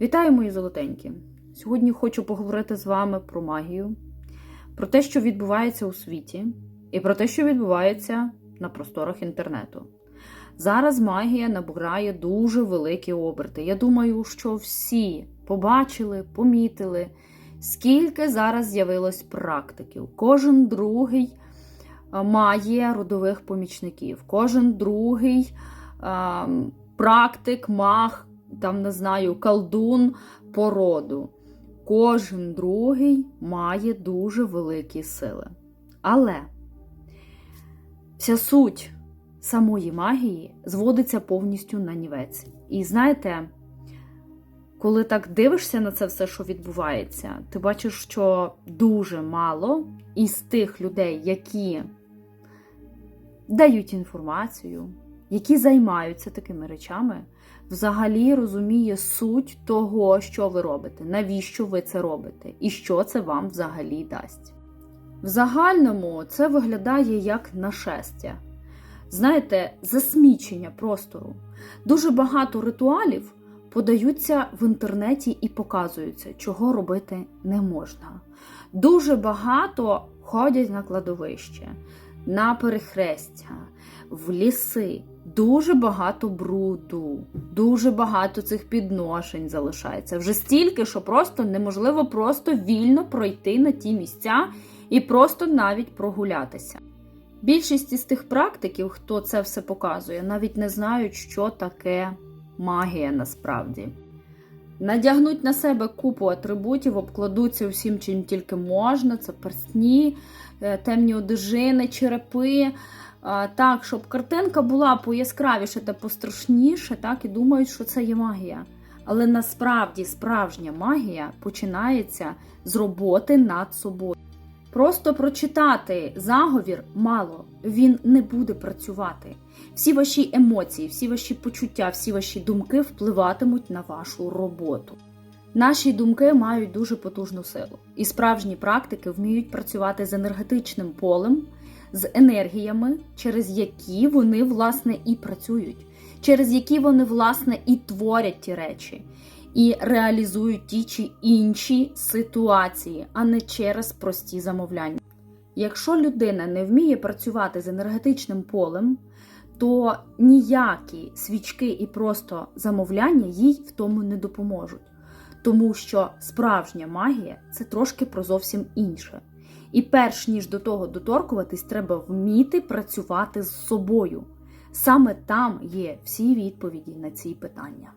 Вітаю, мої золотенькі! Сьогодні хочу поговорити з вами про магію, про те, що відбувається у світі, і про те, що відбувається на просторах інтернету. Зараз магія набирає дуже великі оберти. Я думаю, що всі побачили, помітили, скільки зараз з'явилось практиків. Кожен другий має родових помічників, кожен другий а, практик, маг, там не знаю, колдун по роду. Кожен другий має дуже великі сили. Але вся суть самої магії зводиться повністю на нівець. І знаєте, коли так дивишся на це все, що відбувається, ти бачиш, що дуже мало із тих людей, які дають інформацію, які займаються такими речами, взагалі розуміє суть того, що ви робите, навіщо ви це робите, і що це вам взагалі дасть. В загальному це виглядає як нашестя. Знаєте, засмічення простору. Дуже багато ритуалів подаються в інтернеті і показуються, чого робити не можна. Дуже багато ходять на кладовище, на перехрестя, в ліси. Дуже багато бруду, дуже багато цих підношень залишається. Вже стільки, що просто неможливо просто вільно пройти на ті місця і просто навіть прогулятися. Більшість із тих практиків, хто це все показує, навіть не знають, що таке магія насправді. Надягнуть на себе купу атрибутів, обкладуться усім, чим тільки можна: це персні, е, темні одежини, черепи. Так, щоб картинка була пояскравіше та пострашніше, так і думають, що це є магія. Але насправді справжня магія починається з роботи над собою. Просто прочитати заговір мало, він не буде працювати. Всі ваші емоції, всі ваші почуття, всі ваші думки впливатимуть на вашу роботу. Наші думки мають дуже потужну силу, і справжні практики вміють працювати з енергетичним полем, з енергіями, через які вони, власне, і працюють, через які вони, власне, і творять ті речі і реалізують ті чи інші ситуації, а не через прості замовляння. Якщо людина не вміє працювати з енергетичним полем, то ніякі свічки і просто замовляння їй в тому не допоможуть. Тому що справжня магія це трошки про зовсім інше. І перш ніж до того доторкуватись, треба вміти працювати з собою. Саме там є всі відповіді на ці питання.